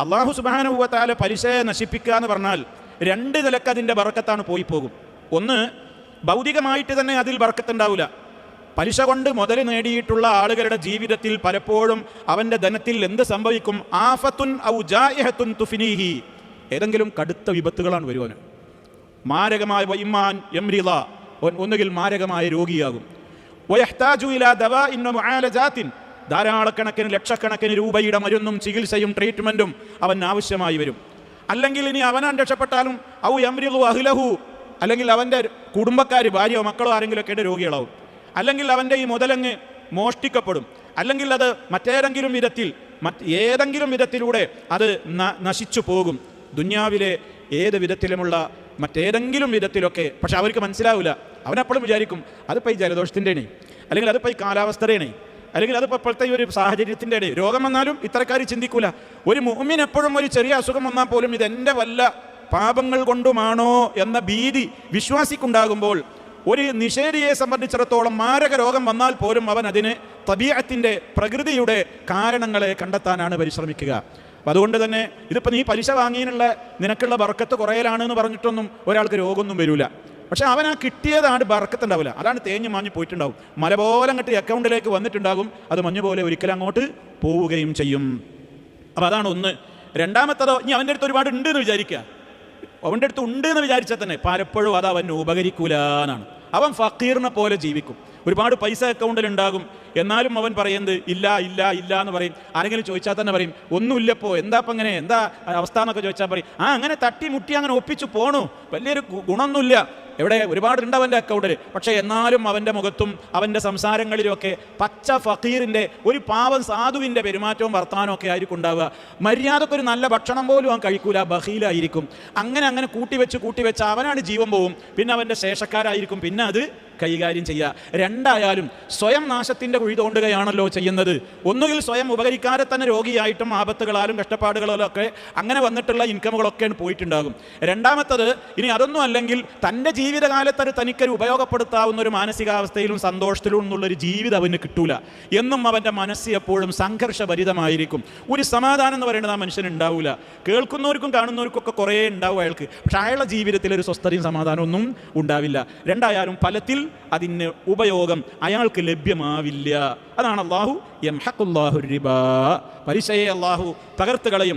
അള്ളാഹു സുബാനുഭവത്താല പലിശയെ നശിപ്പിക്കുക എന്ന് പറഞ്ഞാൽ രണ്ട് നിലയ്ക്ക് അതിന്റെ ബറക്കത്താണ് പോയി പോകും. ഒന്ന് ഭൗതികമായിട്ട് തന്നെ അതിൽ ബറക്കത്തുണ്ടാവില്ല. പലിശ കൊണ്ട് മുതൽ നേടിയിട്ടുള്ള ആളുകളുടെ ജീവിതത്തിൽ പലപ്പോഴും അവന്റെ ധനത്തിൽ എന്ത് സംഭവിക്കും? ആഫത്തുൻ ഔ ജായഹത്തുൻ തുഫിനീഹി. ഏതെങ്കിലും കടുത്ത വിപത്തുകളാണ് വരുവാന്. മാരകമായ വൈമാൻ എംരിള ഒന്നുകിൽ മാരകമായ രോഗിയാകും. വയഹ്താജു ഇലാ ദവാ ഇന്ന മുആലജാത്തിൻ. ധാരാളക്കണക്കിന് ലക്ഷക്കണക്കിന് രൂപയുടെ മരുന്നും ചികിത്സയും ട്രീറ്റ്മെന്റും അവൻ ആവശ്യമായി വരും. അല്ലെങ്കിൽ ഇനി അവനാൻ രക്ഷപ്പെട്ടാലും ഔ യംരിഹു അഹ്ലഹു അല്ലെങ്കിൽ അവന്റെ കുടുംബക്കാർ ഭാര്യയോ മക്കളോ ആരെങ്കിലുമൊക്കെ രോഗികളാവും. അല്ലെങ്കിൽ അവന്റെ ഈ മുതലങ്ങ് മോഷ്ടിക്കപ്പെടും. അല്ലെങ്കിൽ അത് മറ്റേതെങ്കിലും വിധത്തിൽ മറ്റ് ഏതെങ്കിലും വിധത്തിലൂടെ അത് നശിച്ചു പോകും. ദുന്യാവിലെ ഏത് വിധത്തിലുമുള്ള മറ്റേതെങ്കിലും വിധത്തിലൊക്കെ പക്ഷെ അവർക്ക് മനസ്സിലാവില്ല അവനപ്പോഴും വിചാരിക്കും അതിപ്പോൾ ഈ ജലദോഷത്തിന്റെയാണ്. അല്ലെങ്കിൽ അതിപ്പോൾ ഈ കാലാവസ്ഥയുടെയാണ്. അല്ലെങ്കിൽ അതിപ്പോൾ ഇപ്പോഴത്തെ ഒരു സാഹചര്യത്തിന്റെ ഇടയിൽ രോഗം വന്നാലും ഇത്തരക്കാർ ചിന്തിക്കൂല. ഒരു മുഹമ്മിൻ എപ്പോഴും ഒരു ചെറിയ അസുഖം വന്നാൽ പോലും ഇതെന്റെ വല്ല പാപങ്ങൾ കൊണ്ടുമാണോ എന്ന ഭീതി വിശ്വാസിക്കുണ്ടാകുമ്പോൾ ഒരു നിഷേധിയെ സംബന്ധിച്ചിടത്തോളം മാരക രോഗം വന്നാൽ പോലും അവൻ അതിന് തബീയത്തിന്റെ പ്രകൃതിയുടെ കാരണങ്ങളെ കണ്ടെത്താനാണ് പരിശ്രമിക്കുക. അപ്പം അതുകൊണ്ട് തന്നെ ഇതിപ്പോൾ നീ പലിശ വാങ്ങിയതിനുള്ള നിനക്കുള്ള ബർക്കത്ത് കുറയലാണെന്ന് പറഞ്ഞിട്ടൊന്നും ഒരാൾക്ക് രോഗമൊന്നും വരില്ല പക്ഷെ അവൻ ആ കിട്ടിയതാണ് ബർക്കത്തുണ്ടാവില്ല. അതാണ് തേഞ്ഞ് മാഞ്ഞ് പോയിട്ടുണ്ടാവും. മല പോലെ അങ്ങോട്ട് അക്കൗണ്ടിലേക്ക് വന്നിട്ടുണ്ടാകും. അത് മഞ്ഞ് പോലെ ഒരിക്കലും അങ്ങോട്ട് പോവുകയും ചെയ്യും. അപ്പോൾ അതാണ് ഒന്ന്. രണ്ടാമത്തതോ ഇനി അവന്റെ അടുത്ത് ഒരുപാട് ഉണ്ട് എന്ന് വിചാരിക്കുക. അവന്റെ അടുത്ത് ഉണ്ട് എന്ന് വിചാരിച്ചാൽ തന്നെ പലപ്പോഴും അത് അവൻ ഉപകരിക്കൂല എന്നാണ്. അവൻ ഫക്കീറിനെ പോലെ ജീവിക്കും. ഒരുപാട് പൈസ അക്കൗണ്ടിൽ ഉണ്ടാകും. എന്നാലും അവൻ പറയുന്നത് ഇല്ല ഇല്ല ഇല്ല എന്ന് പറയും. ആരെങ്കിലും ചോദിച്ചാൽ തന്നെ പറയും ഒന്നുമില്ലപ്പോ എന്താ അപ്പം അങ്ങനെ എന്താ അവസ്ഥ? എന്നൊക്കെ ചോദിച്ചാൽ പറയും. ആ അങ്ങനെ തട്ടി മുട്ടി അങ്ങനെ ഒപ്പിച്ചു പോണു. വലിയൊരു ഗുണമൊന്നുമില്ല. എവിടെ ഒരുപാടുണ്ട് അവന്റെ അക്കൗണ്ടിൽ പക്ഷേ എന്നാലും അവന്റെ മുഖത്തും അവന്റെ സംസാരങ്ങളിലുമൊക്കെ പച്ച ഫക്കീറിന്റെ ഒരു പാവം സാധുവിന്റെ പെരുമാറ്റവും വർത്തമാനവും ഒക്കെ ആയിരിക്കും ഉണ്ടാവുക. മര്യാദയ്ക്ക് ഒരു നല്ല ഭക്ഷണം പോലും അവൻ കഴിക്കൂല ബഹീലായിരിക്കും. അങ്ങനെ അങ്ങനെ കൂട്ടിവെച്ച് കൂട്ടിവെച്ച് അവനാണ് ജീവൻ പോവും. പിന്നെ അവന്റെ ശേഷക്കാരായിരിക്കും. പിന്നെ അത് കൈകാര്യം ചെയ്യുക. രണ്ടായാലും സ്വയം നാശത്തിന്റെ കുഴി തോണ്ടുകയാണല്ലോ ചെയ്യുന്നത്. ഒന്നുകിൽ സ്വയം ഉപകരിക്കാതെ തന്നെ രോഗിയായിട്ടും ആപത്തുകളാലും കഷ്ടപ്പാടുകളാലും ഒക്കെ അങ്ങനെ വന്നിട്ടുള്ള ഇൻകമുകളൊക്കെ പോയിട്ടുണ്ടാകും. രണ്ടാമത്തത് ഇനി അതൊന്നും അല്ലെങ്കിൽ തന്റെ ജീവിതകാലത്ത് അത് തനിക്കൊരു ഉപയോഗപ്പെടുത്താവുന്ന ഒരു മാനസികാവസ്ഥയിലും സന്തോഷത്തിലും എന്നുള്ളൊരു ജീവിതം അവന് കിട്ടൂല. എന്നും അവന്റെ മനസ്സ് എപ്പോഴും സംഘർഷഭരിതമായിരിക്കും. ഒരു സമാധാനം എന്ന് പറയുന്നത് ആ മനുഷ്യന് ഉണ്ടാവില്ല കേൾക്കുന്നവർക്കും കാണുന്നവർക്കും ഒക്കെ കുറേ ഉണ്ടാവും അയാൾക്ക്. പക്ഷേ അയാളുടെ ജീവിതത്തിൽ ഒരു സ്വസ്ഥതയും സമാധാനമൊന്നും ഉണ്ടാവില്ല. രണ്ടായാലും ഫലത്തിൽ അതിന് ഉപയോഗം അയാൾക്ക് ലഭ്യമാവില്ല. അതാണ് അള്ളാഹു യംഹഖുല്ലാഹു റിബ പലിശയെ അള്ളാഹു തകർത്ത് കളയും